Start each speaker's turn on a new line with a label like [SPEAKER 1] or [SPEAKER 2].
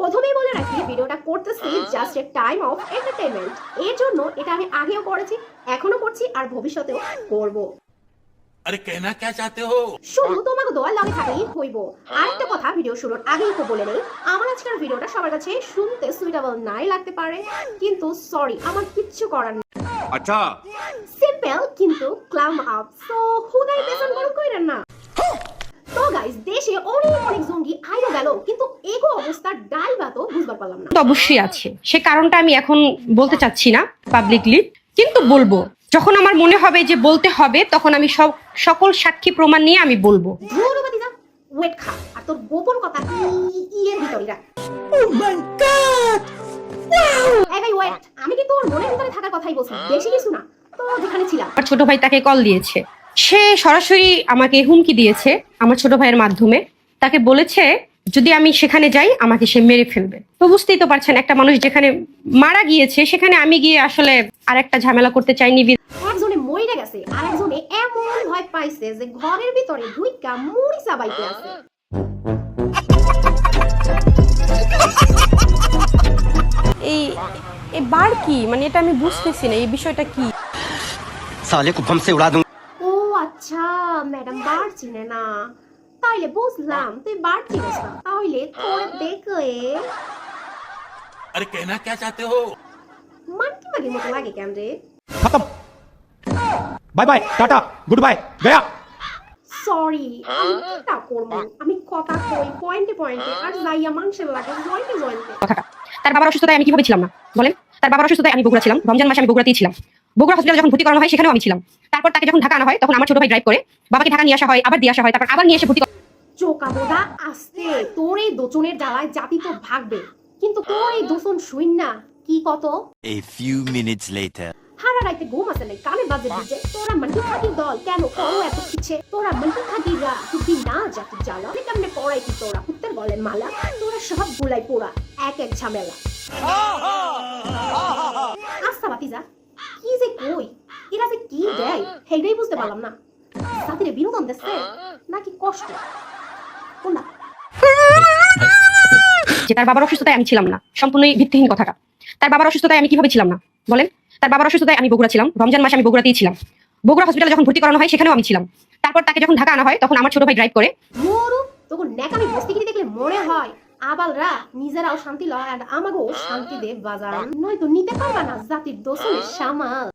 [SPEAKER 1] প্রথমেই বলে রাখি ভিডিওটা করতেছি just a time of entertainment এর জন্য এটা আমি আগেও করেছি এখনও করছি আর ভবিষ্যতেও করব।
[SPEAKER 2] আরে কেনা কে চাতে হো?
[SPEAKER 1] শুধু তোমাকে দোয়া লাগে থাকলেই হইব। হ্যাঁ। আরেকটা কথা ভিডিও শুরুর আগেই তো বলে নেই আমার আজকের ভিডিওটা সবার কাছে শুনতে সুইটেবল নাই লাগতে পারে কিন্তু সরি আমার কিচ্ছু করার নেই।
[SPEAKER 2] আচ্ছা।
[SPEAKER 1] সিম্পল কিন্তু ক্লাম আপ সো হুদাই পেছন বড় কইরেন না। হ্যাঁ। তো গাইস দেশে অনেক অনেক জঙ্গি আইলো গেল কিন্তু এগো অবস্থা পারলাম না।
[SPEAKER 3] তো অবশ্যই আছে। সে কারণটা আমি এখন বলতে চাচ্ছি না পাবলিকলি কিন্তু বলব যখন আমার মনে হবে যে বলতে হবে তখন আমি সব সকল সাক্ষী প্রমাণ নিয়ে আমি বলব।
[SPEAKER 1] ওয়েট খা। আর তোর গোপন কথা ইয়ের ভিতরই রাখ। এই ভাই ওয়েট আমি কি তোর মনের ভিতরে থাকার কথাই বলছি? বেশি কিছু না। তো যেখানে ছিলাম।
[SPEAKER 3] আমার ছোট ভাই তাকে কল দিয়েছে। সে সরাসরি আমাকে হুমকি দিয়েছে আমার ছোট ভাইয়ের মাধ্যমে। তাকে বলেছে যদি আমি সেখানে যাই আমাকে সে মেরে ফেলবে। তো বুঝতেই তো পারছেন একটা মানুষ যেখানে মারা গিয়েছে সেখানে আমি গিয়ে আসলে আর একটা ঝামেলা করতে চাইনি।
[SPEAKER 1] একজনে মরে গেছে এমন ভয় পাইছে যে ঘরের ভিতরে ঢুইকা মুড়ি চাবাইতে আছে।
[SPEAKER 3] এই এই বার কি? মানে এটা আমি বুঝতেছি না এই বিষয়টা কি?
[SPEAKER 4] সালে কুফম সে উড়া
[SPEAKER 1] ও আচ্ছা ম্যাডাম বার চিনে না। তাইলে বুঝলাম তুই বাড়তি তাহলে তোর দেখে
[SPEAKER 2] আরে কেনা
[SPEAKER 1] কে চাতে হো লাগে কেন রে
[SPEAKER 5] খতম bye bye tata good bye Gaya
[SPEAKER 1] sorry করব আমি কথা কই পয়েন্টে পয়েন্টে আর লাগে জয়েন্টে জয়েন্টে
[SPEAKER 3] কথাটা। তার বাবার অসুস্থতায় আমি কীভাবে ছিলাম না? বলেন। তার বাবার অসুস্থতায় আমি বগুড়া ছিলাম। রমজান মাসে আমি বগুড়াতেই ছিলাম। বগুড়া হসপিটালে যখন ভর্তি করানো হয় সেখানেও আমি ছিলাম। তারপর তাকে যখন ঢাকা আনা হয় তখন আমার ছোট ভাই ড্রাইভ করে। বাবাকে ঢাকা নিয়ে আসা হয় আবার দিয়ে আসা হয় তারপর আবার নিয়ে এসে ভর্তি করা-
[SPEAKER 1] চোকা বোধা আসতে তোর এই দোচনের জ্বালায় জাতি তো ভাগবে। কিন্তু তোর এই দোচন শুইন না। কি কত?
[SPEAKER 6] A few minutes later.
[SPEAKER 1] হারা রাইতে ঘুম আসে নাই কানে বাজে দিচ্ছে তোরা মন্টু খাটির দল কেন করো এত খিচ্ছে তোরা মন্টু খাটিরা তুই না জাতি জ্বালা। তুই কেমনে পড়াই কি তোরা কুত্তের গলে মালা? তোরা সব গুলাই পোড়া এক এক ঝামেলা। আস্তা বাতি যা কি যে কই? এরা যে কি দেয় হেইটাই বুঝতে পারলাম না। জাতিরে বিনোদন দিচ্ছে নাকি কষ্ট?
[SPEAKER 3] যে তার বাবার অসুস্থতায় আমি ছিলাম না। সম্পূর্ণই ভিত্তিহীন কথাটা। তার বাবার অসুস্থতায় আমি কীভাবে ছিলাম না? বলেন তার বাবার অসুস্থতায় আমি বগুড়া ছিলাম। রমজান মাসে আমি বগুড়াতেই ছিলাম। বগুড়া হসপিটালে যখন ভর্তি করানো হয় সেখানেও আমি ছিলাম। তারপর তাকে যখন ঢাকা আনা হয় তখন আমার ছোট ভাই ড্রাইভ করে।
[SPEAKER 1] মোরু তখন বস্তিগিরি দেখলে মনে হয় আবালরা নিজেরাও শান্তি লয় আর আমাকেও শান্তি দে বাজার নয়তো নিতে পারবা না জাতির সামাল।